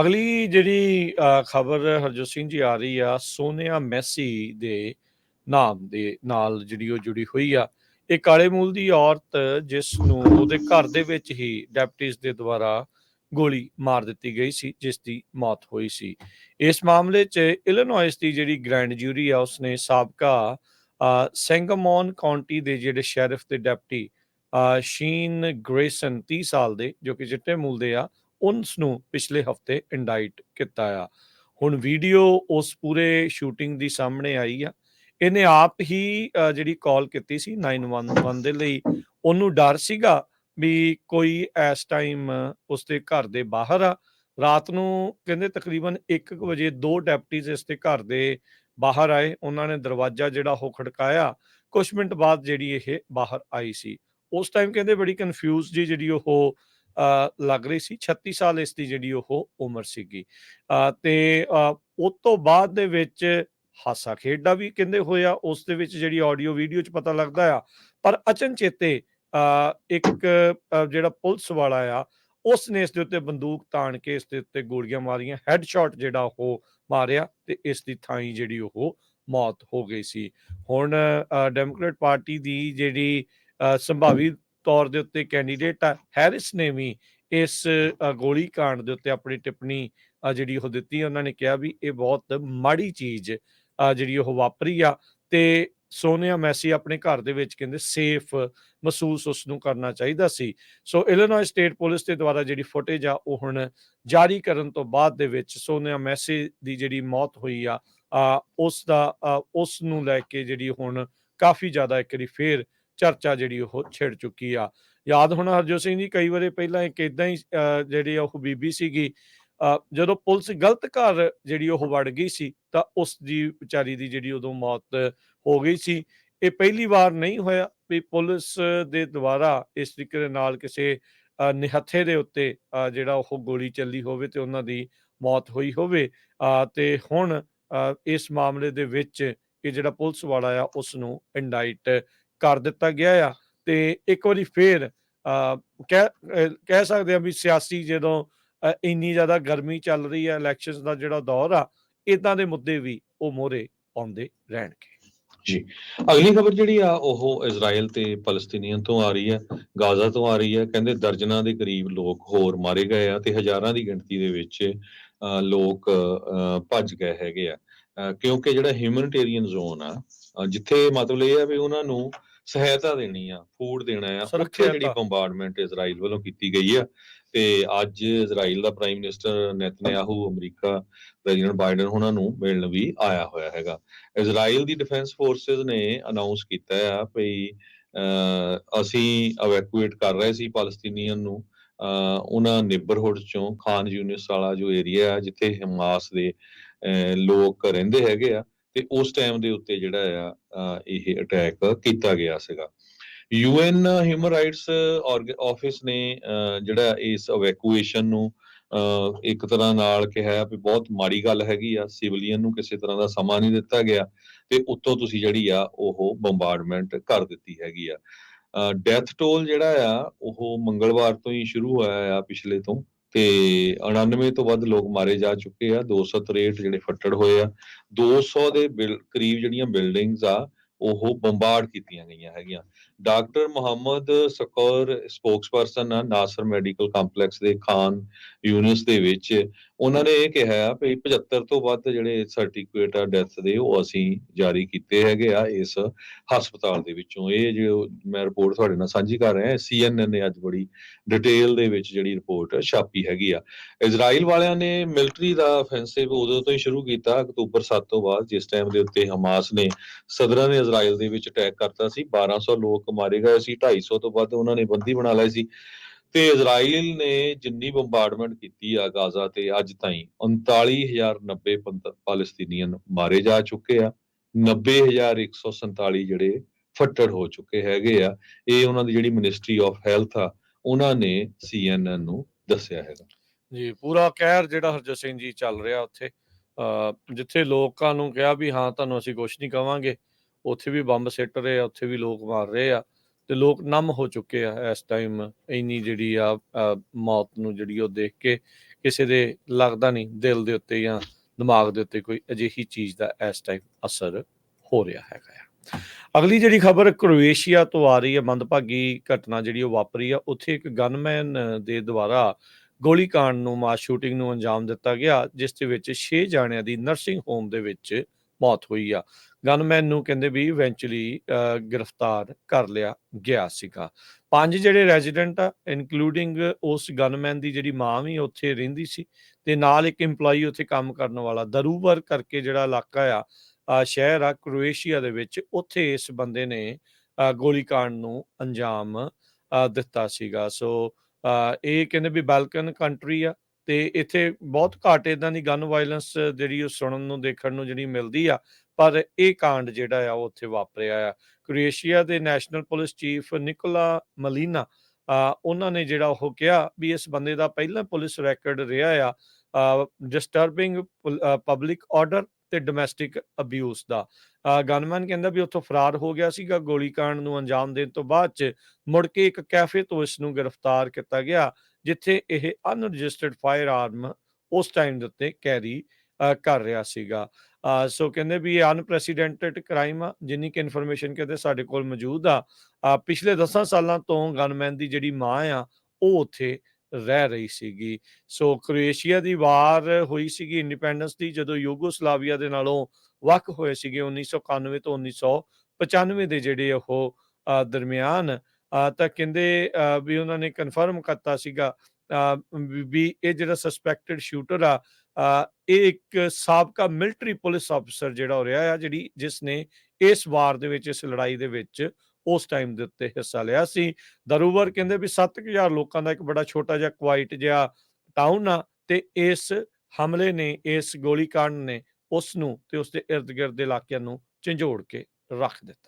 ਅਗਲੀ ਜਿਹੜੀ ਖਬਰ ਹਰਜੋਤ ਸਿੰਘ ਜੀ ਆ ਰਹੀ ਆ ਸੋਨੀਆ ਮੈਸੀ ਦੇ ਨਾਮ ਦੇ ਨਾਲ ਜਿਹੜੀ ਉਹ ਜੁੜੀ ਹੋਈ ਆ। ਇਹ ਕਾਲੇ ਮੂਲ ਦੀ ਔਰਤ ਜਿਸ ਨੂੰ ਉਹਦੇ ਘਰ ਦੇ ਵਿੱਚ ਹੀ ਡੈਪਟੀਜ਼ ਦੇ ਦੁਆਰਾ ਗੋਲੀ ਮਾਰ ਦਿੱਤੀ ਗਈ ਸੀ ਜਿਸ ਦੀ ਮੌਤ ਹੋਈ ਸੀ। ਇਸ ਮਾਮਲੇ 'ਚ ਇਲੀਨੋਇਸ ਦੀ ਜਿਹੜੀ ਗ੍ਰੈਂਡ ਜੂਰੀ ਆ ਉਸਨੇ ਸਾਬਕਾ ਅ, ਸੈਂਗਮੌਨ ਕਾਉਂਟੀ ਦੇ ਜਿਹੜੇ ਸ਼ੈਰਿਫ ਤੇ ਡੈਪਟੀ ਅ, ਸ਼ੀਨ ਗ੍ਰੇਸਨ 30 ਸਾਲ ਦੇ ਜੋ ਕਿ ਚਿੱਟੇ ਮੂਲ ਦੇ ਆ ਉਸ ਨੂੰ ਪਿਛਲੇ ਹਫ਼ਤੇ ਇੰਡਾਈਟ ਕੀਤਾ ਆ। ਹੁਣ ਵੀਡੀਓ ਉਸ ਪੂਰੇ ਸ਼ੂਟਿੰਗ ਦੀ ਸਾਹਮਣੇ ਆਈ ਆ। ਇਹਨੇ ਆਪ ਹੀ ਜਿਹੜੀ ਕਾਲ ਕੀਤੀ ਸੀ 911 ਦੇ ਲਈ, ਉਹਨੂੰ ਡਰ ਸੀਗਾ ਵੀ ਕੋਈ ਇਸ ਟਾਈਮ ਉਸਦੇ ਘਰ ਦੇ ਬਾਹਰ ਆ। ਰਾਤ ਨੂੰ ਕਹਿੰਦੇ ਤਕਰੀਬਨ 1 ਵਜੇ ਦੋ ਡੈਪਟੀਜ਼ ਇਸ ਦੇ ਘਰ ਦੇ ਬਾਹਰ ਆਏ। ਉਹਨਾਂ ਨੇ ਦਰਵਾਜ਼ਾ ਜਿਹੜਾ ਉਹ ਖੜਕਾਇਆ। ਕੁਝ ਮਿੰਟ ਬਾਅਦ ਜਿਹੜੀ ਇਹ ਬਾਹਰ ਆਈ ਸੀ। ਉਸ ਟਾਈਮ ਕਹਿੰਦੇ ਬੜੀ ਕਨਫਿਊਜ਼ ਜੀ ਜਿਹੜੀ ਉਹ ਲੱਗ ਰਹੀ ਸੀ 36 ਸਾਲ ਇਸ ਦੀ ਜਿਹੜੀ ਉਹ ਉਮਰ ਸੀਗੀ। ਅ, ਤੇ ਉਸ ਤੋਂ ਬਾਅਦ ਦੇ ਵਿੱਚ ਹਾਸਾ ਖੇਡਾ ਵੀ ਕਹਿੰਦੇ ਹੋਇਆ ਉਸ ਦੇ ਵਿੱਚ ਜਿਹੜੀ ਆਡੀਓ ਵੀਡੀਓ ਚ ਪਤਾ ਲੱਗਦਾ ਆ ਪਰ ਅਚਨਚੇਤੇ ਅ, ਇੱਕ ਜਿਹੜਾ ਪੁਲਿਸ ਵਾਲਾ ਆ ਉਸ ਨੇ ਇਸ ਦੇ ਉੱਤੇ ਬੰਦੂਕ ਤਾਣ ਕੇ ਇਸ ਦੇ ਉੱਤੇ ਗੋਲੀਆਂ ਮਾਰੀਆਂ ਹੈੱਡਸ਼ਾਟ ਜਿਹੜਾ ਉਹ ਮਾਰਿਆ ਤੇ ਇਸ ਦੀ ਥਾਈ ਜਿਹੜੀ ਉਹ ਮੌਤ ਹੋ ਗਈ ਸੀ। ਹੁਣ ਅ, ਡੈਮੋਕ੍ਰੇਟ ਪਾਰਟੀ ਦੀ ਜਿਹੜੀ ਸੰਭਾਵੀ ਤੌਰ ਦੇ ਉੱਤੇ ਕੈਂਡੀਡੇਟ ਆ ਹੈਰਿਸ ਨੇ ਵੀ ਇਸ ਗੋਲੀ ਕਾਂਡ ਦੇ ਉੱਤੇ ਆਪਣੀ ਟਿੱਪਣੀ ਜਿਹੜੀ ਉਹ ਦਿੱਤੀ ਉਹਨਾਂ ਨੇ ਕਿਹਾ ਵੀ ਇਹ ਬਹੁਤ ਮਾੜੀ ਚੀਜ਼ ਜਿਹੜੀ ਉਹ ਵਾਪਰੀ ਆ ਤੇ ਸੋਨੀਆ ਮੈਸੀ ਆਪਣੇ ਘਰ ਦੇ ਵਿੱਚ ਕਹਿੰਦੇ ਸੇਫ ਮਹਿਸੂਸ ਉਸ ਨੂੰ ਕਰਨਾ ਚਾਹੀਦਾ ਸੀ। ਸੋ ਇਲੀਨੋਇ ਸਟੇਟ ਪੁਲਿਸ ਦੇ ਦੁਆਰਾ ਜਿਹੜੀ ਫੁਟੇਜ ਆ ਉਹ ਹੁਣ ਜਾਰੀ ਕਰਨ ਤੋਂ ਬਾਅਦ ਦੇ ਵਿੱਚ ਸੋਨੀਆ ਮੈਸੀ ਦੀ ਜਿਹੜੀ ਮੌਤ ਹੋਈ ਆ ਅ, ਉਸ ਦਾ ਉਸ ਨੂੰ ਲੈ ਕੇ ਜਿਹੜੀ ਹੁਣ ਕਾਫੀ ਜ਼ਿਆਦਾ ਇੱਕ ਵਾਰੀ ਫੇਰ ਚਰਚਾ ਜਿਹੜੀ ਉਹ ਛਿੜ ਚੁੱਕੀ ਆ। ਯਾਦ ਹੋਣਾ ਹਰਜੋਤ ਸਿੰਘ ਜੀ ਕਈ ਵਾਰੀ ਪਹਿਲਾਂ ਇੱਕ ਇਦਾਂ ਹੀ ਅ, ਜਿਹੜੀ ਉਹ ਬੀਬੀ ਸੀਗੀ ਜਦੋਂ ਪੁਲਿਸ ਗਲਤ ਘਰ ਜਿਹੜੀ ਉਹ ਵੜ ਗਈ ਸੀ ਤਾਂ ਉਸ ਦੀ ਵਿਚਾਰੀ ਦੀ ਜਿਹੜੀ ਉਦੋਂ ਮੌਤ ਹੋ ਗਈ ਸੀ। ਇਹ ਪਹਿਲੀ ਵਾਰ ਨਹੀਂ ਹੋਇਆ ਵੀ ਪੁਲਿਸ ਦੇ ਦੁਆਰਾ ਇਸ ਤਰੀਕੇ ਦੇ ਨਾਲ ਕਿਸੇ ਅ, ਨਿਹੱਥੇ ਦੇ ਉੱਤੇ ਅ, ਜਿਹੜਾ ਉਹ ਗੋਲੀ ਚੱਲੀ ਹੋਵੇ ਤੇ ਉਹਨਾਂ ਦੀ ਮੌਤ ਹੋਈ ਹੋਵੇ। ਅ, ਤੇ ਹੁਣ ਅ, ਇਸ ਮਾਮਲੇ ਦੇ ਵਿੱਚ ਇਹ ਜਿਹੜਾ ਪੁਲਿਸ ਵਾਲਾ ਆ ਉਸ ਨੂੰ ਇੰਡਾਈਟ ਕਰ ਦਿੱਤਾ ਗਿਆ ਆ। ਤੇ ਇੱਕ ਵਾਰੀ ਫੇਰ ਅ, ਕਹਿ ਕਹਿ ਸਕਦੇ ਆ ਵੀ ਸਿਆਸੀ ਜਦੋਂ ਇੰਨੀ ਜ਼ਿਆਦਾ ਗਰਮੀ ਚੱਲ ਰਹੀ ਹੈ ਇਲੈਕਸ਼ਨਸ ਦਾ ਜਿਹੜਾ ਦੌਰ ਆ ਇਦਾਂ ਦੇ ਮੁੱਦੇ ਵੀ ਉਹ ਮੋਰੇ ਆਉਂਦੇ ਰਹਿਣਗੇ। ਅਗਲੀ ਖਬਰ ਜਿਹੜੀ ਆ ਉਹ ਇਜ਼ਰਾਈਲ ਤੇ ਫਲਸਤੀਨੀਆਂ ਤੋਂ ਆ ਰਹੀ ਹੈ ਗਾਜ਼ਾ ਤੋਂ ਆ ਰਹੀ ਹੈ ਕਹਿੰਦੇ ਦਰਜਨਾਂ ਦੇ ਕਰੀਬ ਲੋਕ ਹੋਰ ਮਾਰੇ ਗਏ ਆ ਤੇ ਹਜ਼ਾਰਾਂ ਦੀ ਗਿਣਤੀ ਦੇ ਵਿੱਚ ਅ, ਲੋਕ ਅ, ਭੱਜ ਗਏ ਹੈਗੇ ਆ। ਕਿਉਂਕਿ ਜਿਹੜਾ ਹਿਊਮਨਿਟੇਰੀਅਨ ਜ਼ੋਨ ਆ ਜਿੱਥੇ ਮਤਲਬ ਇਹ ਆ ਵੀ ਉਹਨਾਂ ਨੂੰ ਸਹਾਇਤਾ ਦੇਣੀ ਆ ਫੂਡ ਦੇਣਾ ਆ ਉੱਥੇ ਸੁਰੱਖਿਆ ਜਿਹੜੀ। ਬੰਬਾਰਡਮੈਂਟ ਇਜ਼ਰਾਈਲ ਵੱਲੋਂ ਕੀਤੀ ਗਈ ਆ ਤੇ ਅੱਜ ਇਜ਼ਰਾਈਲ ਦਾ prime minister Netanyahu America president Biden ਉਹਨਾਂ ਨੂੰ ਮਿਲਣ ਵੀ ਆਇਆ ਹੋਇਆ ਹੈਗਾ ਇਜ਼ਰਾਈਲ ਦੀ ਡਿਫੈਂਸ ਫੋਰਸਸ ਨੇ ਅਨਾਉਂਸ ਕੀਤਾ ਆ ਭਈ ਅਸੀਂ ਇਵੈਕੂਏਟ ਕਰ ਰਹੇ ਸੀ ਪਾਲਸਤੀਨੀਅਨ ਨੂੰ ਉਹਨਾਂ ਨੇਬਰਹੁੱਡ ਚੋਂ ਖਾਨ ਯੂਨਿਸ ਵਾਲਾ ਜੋ ਏਰੀਆ ਆ ਜਿੱਥੇ ਹਮਾਸ ਦੇ ਲੋਕ ਰਹਿੰਦੇ ਹੈਗੇ ਆ ਤੇ ਉਸ ਟਾਈਮ ਦੇ ਉੱਤੇ ਜਿਹੜਾ ਆ ਇਹ ਅਟੈਕ ਕੀਤਾ ਗਿਆ ਸੀਗਾ। ਯੂਐਨ ਹਿਊਮਨ ਰਾਈਟਸ ਆਫਿਸ ਨੇ ਜਿਹੜਾ ਇਸ ਇਵੈਕੂਏਸ਼ਨ ਨੂੰ ਇੱਕ ਤਰ੍ਹਾਂ ਨਾਲ ਕਿਹਾ ਵੀ ਬਹੁਤ ਮਾੜੀ ਗੱਲ ਹੈਗੀ ਆ ਸਿਵਲੀਅਨ ਨੂੰ ਕਿਸੇ ਤਰ੍ਹਾਂ ਦਾ ਸਮਾਂ ਨਹੀਂ ਦਿੱਤਾ ਗਿਆ ਤੇ ਉੱਤੋਂ ਤੁਸੀਂ ਜਿਹੜੀ ਆ, ਉਹ ਬੰਬਾਰਡਮੈਂਟ ਕਰ ਦਿੱਤੀ ਹੈਗੀ ਆ। ਡੈਥ ਟੋਲ ਜਿਹੜਾ ਆ, ਉਹ ਮੰਗਲਵਾਰ ਤੋਂ ਹੀ ਸ਼ੁਰੂ ਹੋਇਆ ਆ ਪਿਛਲੇ ਤੋਂ। ਤੇ 99 ਤੋਂ ਵੱਧ ਲੋਕ ਮਾਰੇ ਜਾ ਚੁੱਕੇ ਆ 263 ਜਿਹੜੇ ਫੱਟੜ ਹੋਏ ਆ 200 ਦੇ ਬਿਲ- ਕਰੀਬ ਜਿਹੜੀਆਂ ਬਿਲਡਿੰਗਸ ਆ, ਉਹ ਬੰਬਾਰਡ ਕੀਤੀਆਂ ਗਈਆਂ ਹੈਗੀਆਂ। ਡਾਕਟਰ ਮੁਹੰਮਦ ਸਕੌਰ ਸਪੋਕਸਪਰਸਨ ਆ ਨਾਸਰ ਮੈਡੀਕਲ ਕੰਪਲੈਕਸ ਦੇ ਖਾਨ ਯੂਨਿਸ ਦੇ ਵਿੱਚ। ਉਹਨਾਂ ਨੇ ਇਹ ਕਿਹਾ ਆ ਵੀ 75 ਤੋਂ ਵੱਧ ਜਿਹੜੇ ਸਰਟੀਫਿਕੇਟ ਆ ਡੈਥ ਦੇ, ਉਹ ਅਸੀਂ ਜਾਰੀ ਕੀਤੇ ਹੈਗੇ ਆ ਇਸ ਹਸਪਤਾਲ ਦੇ ਵਿੱਚੋਂ। ਇਹ ਜੋ ਮੈਂ ਰਿਪੋਰਟ ਤੁਹਾਡੇ ਨਾਲ ਸਾਂਝੀ ਕਰ ਰਿਹਾ ਸੀਐਨਐਨ ਨੇ ਅੱਜ ਬੜੀ ਡਿਟੇਲ ਦੇ ਵਿੱਚ ਜਿਹੜੀ ਰਿਪੋਰਟ ਛਾਪੀ ਹੈਗੀ ਆ। ਇਜ਼ਰਾਈਲ ਵਾਲਿਆਂ ਨੇ ਮਿਲਟਰੀ ਦਾ ਆਫੈਂਸਿਵ ਉਦੋਂ ਤੋਂ ਹੀ ਸ਼ੁਰੂ ਕੀਤਾ, ਅਕਤੂਬਰ 7 ਤੋਂ ਬਾਅਦ ਜਿਸ ਟਾਈਮ ਦੇ ਉੱਤੇ ਹਮਾਸ ਨੇ ਸਦਰਾਂ ਨੇ ਇਜ਼ਰਾਈਲ ਦੇ ਵਿੱਚ ਅਟੈਕ ਕਰਤਾ ਸੀ 1200 ਲੋਕ ਮਾਰੇ ਗਏ ਸੀ 250 ਤੋਂ ਵੱਧ ਉਹਨਾਂ ਨੇ ਬੰਦੀ ਬਣਾ ਲਏ ਸੀ। ਤੇ ਇਜ਼ਰਾਈਲ ਨੇ ਜਿੰਨੀ ਬੰਬਾਰਡਮੈਂਟ ਕੀਤੀ ਆ ਗਾਜ਼ਾ ਤੇ ਅੱਜ ਤਾਈਂ 39090 ਪਾਲਸਤੀਨੀਅਨ ਮਾਰੇ ਜਾ ਚੁੱਕੇ ਆ। 90147 ਜਿਹੜੇ ਫੱਟੜ ਹੋ ਚੁੱਕੇ ਹੈਗੇ ਆ। ਇਹ ਉਹਨਾਂ ਦੀ ਜਿਹੜੀ ਮਿਨਿਸਟਰੀ ਆਫ ਹੈਲਥ ਆ ਉਹਨਾਂ ਨੇ ਸੀਐਨਐਨ ਨੂੰ ਦੱਸਿਆ ਹੈਗਾ। ਜੀ ਪੂਰਾ ਕਹਿਰ ਜਿਹੜਾ ਹਰਜੋਤ ਸਿੰਘ ਜੀ ਚੱਲ ਰਿਹਾ ਉੱਥੇ ਅ, ਜਿੱਥੇ ਲੋਕਾਂ ਨੂੰ ਕਿਹਾ ਵੀ ਹਾਂ ਤੁਹਾਨੂੰ ਅਸੀਂ ਕੁਝ ਨਹੀਂ ਕਵਾਂਗੇ ਉੱਥੇ ਵੀ ਬੰਬ ਸਿੱਟ ਰਹੇ ਆ, ਉੱਥੇ ਵੀ ਲੋਕ ਮਾਰ ਰਹੇ ਆ ਤੇ ਲੋਕ ਨਮ ਹੋ ਚੁੱਕੇ ਆ ਇਸ ਟਾਈਮ ਇੰਨੀ ਜਿਹੜੀ ਆ ਮੌਤ ਨੂੰ ਜਿਹੜੀ ਉਹ ਦੇਖ ਕੇ ਕਿਸੇ ਦੇ ਲੱਗਦਾ ਨਹੀਂ ਦਿਲ ਦੇ ਉੱਤੇ ਜਾਂ ਦਿਮਾਗ ਦੇ ਉੱਤੇ ਕੋਈ ਅਜਿਹੀ ਚੀਜ਼ ਦਾ ਇਸ ਟਾਈਮ ਅਸਰ ਹੋ ਰਿਹਾ ਹੈਗਾ ਅਗਲੀ ਜਿਹੜੀ ਖਬਰ ਕਰੋਏਸ਼ੀਆ ਤੋਂ ਆ ਰਹੀ ਹੈ ਮੰਦਭਾਗੀ ਘਟਨਾ ਜਿਹੜੀ ਉਹ ਵਾਪਰੀ ਆ, ਉੱਥੇ ਇੱਕ ਗਨਮੈਨ ਦੇ ਦੁਆਰਾ ਗੋਲੀकांड ਨੂੰ ਮਾਸ ਸ਼ੂਟਿੰਗ ਨੂੰ ਅੰਜਾਮ ਦਿੱਤਾ ਗਿਆ, ਜਿਸ ਦੇ ਵਿੱਚ 6 ਜਾਣਿਆਂ ਦੀ ਨਰਸਿੰਗ ਹੋਮ ਦੇ ਵਿੱਚ ਮੌਤ ਹੋਈ ਆ। ਗਨਮੈਨ ਨੂੰ ਕਹਿੰਦੇ ਵੀ ਇਵੈਂਚੁਅਲੀ ਗ੍ਰਿਫਤਾਰ ਕਰ ਲਿਆ ਗਿਆ ਸੀਗਾ। ਪੰਜ ਜਿਹੜੇ ਰੈਜ਼ੀਡੈਂਟ ਆ ਇਨਕਲੂਡਿੰਗ ਉਸ ਗਨਮੈਨ ਦੀ ਜਿਹੜੀ ਮਾਂ ਵੀ ਉੱਥੇ ਰਹਿੰਦੀ ਸੀ ਤੇ ਨਾਲ ਇੱਕ EMPLOYEE ਉੱਥੇ ਕੰਮ ਕਰਨ ਵਾਲਾ। ਦਰੂਵਰ ਕਰਕੇ ਜਿਹੜਾ ਇਲਾਕਾ ਆ ਸ਼ਹਿਰ ਆ ਕ੍ਰੋਏਸ਼ੀਆ ਦੇ ਵਿੱਚ ਉੱਥੇ ਇਸ ਬੰਦੇ ਨੇ ਅ, ਗੋਲੀकांड ਨੂੰ ਅੰਜਾਮ ਦਿੱਤਾ ਸੀਗਾ। ਸੋ ਇਹ ਕਹਿੰਦੇ ਵੀ ਬਾਲਕਨ ਕੰਟਰੀ ਆ ਤੇ ਇੱਥੇ ਬਹੁਤ ਘੱਟ ਇਦਾਂ ਦੀ ਗਨ ਵਾਇਲੈਂਸ ਜਿਹੜੀ ਉਹ ਸੁਣਨ ਨੂੰ ਦੇਖਣ ਨੂੰ ਜਿਹੜੀ ਮਿਲਦੀ ਆ ਪਰ ਇਹ ਕਾਂਡ ਜਿਹੜਾ ਆ, ਉਹ ਉੱਥੇ ਵਾਪਰਿਆ ਆ। ਕ੍ਰੋਏਸ਼ੀਆ ਦੇ national police chief Nikola Malina ਉਹਨਾਂ ਨੇ ਜਿਹੜਾ ਉਹ ਕਿਹਾ ਵੀ ਇਸ ਬੰਦੇ ਦਾ ਪਹਿਲਾਂ ਪੁਲਿਸ ਰੈਕੋਰਡ ਰਿਹਾ ਆ ਡਿਸਟਰਬਿੰਗ ਪਬਲਿਕ ਆਰਡਰ ਤੇ ਡੋਮੈਸਟਿਕ ਅਬਿਊਜ਼ ਦਾ। ਗਨਮੈਨ ਕਹਿੰਦਾ ਵੀ ਉੱਥੋਂ ਫਰਾਰ ਹੋ ਗਿਆ ਸੀਗਾ ਗੋਲੀकांड ਨੂੰ ਅੰਜਾਮ ਦੇਣ ਤੋਂ ਬਾਅਦ ਚ, ਮੁੜ ਕੇ ਇੱਕ ਕੈਫੇ ਤੋਂ ਇਸ ਨੂੰ ਗ੍ਰਿਫਤਾਰ ਕੀਤਾ ਗਿਆ, ਜਿੱਥੇ ਇਹ ਅਨਰਜਿਸਟਰਡ ਫਾਇਰ ਆਰਮ ਉਸ ਟਾਈਮ ਦੇ ਉੱਤੇ ਕੈਰੀ ਕਰ ਰਿਹਾ ਸੀਗਾ। ਸੋ ਕਹਿੰਦੇ ਵੀ ਇਹ ਅਨਪ੍ਰੈਸੀਡੈਂਟਡ ਕ੍ਰਾਈਮ ਆ ਜਿੰਨੀ ਕਿ ਇਨਫੋਰਮੇਸ਼ਨ ਕਹਿੰਦੇ ਸਾਡੇ ਕੋਲ ਮੌਜੂਦ ਆ। ਪਿਛਲੇ 10 ਸਾਲਾਂ ਤੋਂ ਗਨਮੈਨ ਦੀ ਜਿਹੜੀ ਮਾਂ ਆ ਉਹ ਉੱਥੇ ਰਹਿ ਰਹੀ ਸੀਗੀ। ਸੋ ਕ੍ਰੋਏਸ਼ੀਆ ਦੀ ਵਾਰ ਹੋਈ ਸੀਗੀ ਇੰਡੀਪੈਂਡੈਂਸ ਦੀ ਜਦੋਂ ਯੂਗੋਸਲਾਵੀਆ ਦੇ ਨਾਲੋਂ ਵੱਖ ਹੋਏ ਸੀਗੇ 1991 ਤੋਂ 1995 ਦੇ ਜਿਹੜੇ ਉਹ ਦਰਮਿਆਨ। ਅ, ਤਾਂ ਕਹਿੰਦੇ ਅ, ਵੀ ਉਹਨਾਂ ਨੇ ਕਨਫਰਮ ਕਰਤਾ ਸੀਗਾ ਵੀ ਇਹ ਜਿਹੜਾ ਸਸਪੈਕਟਡ ਸ਼ੂਟਰ ਆ ਇਹ ਇੱਕ ਸਾਬਕਾ ਮਿਲਟਰੀ ਪੁਲਿਸ ਅਫਸਰ ਜਿਹੜਾ ਹੋ ਰਿਹਾ ਆ, ਜਿਹੜੀ ਜਿਸ ਨੇ ਇਸ ਵਾਰ ਦੇ ਵਿੱਚ, ਇਸ ਲੜਾਈ ਦੇ ਵਿੱਚ ਉਸ ਟਾਈਮ ਦੇ ਉੱਤੇ ਹਿੱਸਾ ਲਿਆ ਸੀ। ਦਰੂਵਰ ਕਹਿੰਦੇ ਵੀ 7000 ਲੋਕਾਂ ਦਾ ਇੱਕ ਬੜਾ ਛੋਟਾ ਜਿਹਾ ਕੁਆਇਟ ਜਿਹਾ ਟਾਊਨ ਆ ਤੇ ਇਸ ਹਮਲੇ ਨੇ, ਇਸ ਗੋਲੀकांड ਨੇ ਉਸ ਨੂੰ ਤੇ ਉਸ ਦੇ ਇਰਦ ਗਿਰਦ ਦੇ ਇਲਾਕਿਆਂ ਨੂੰ ਝੰਜੋੜ ਕੇ ਰੱਖ ਦਿੱਤਾ।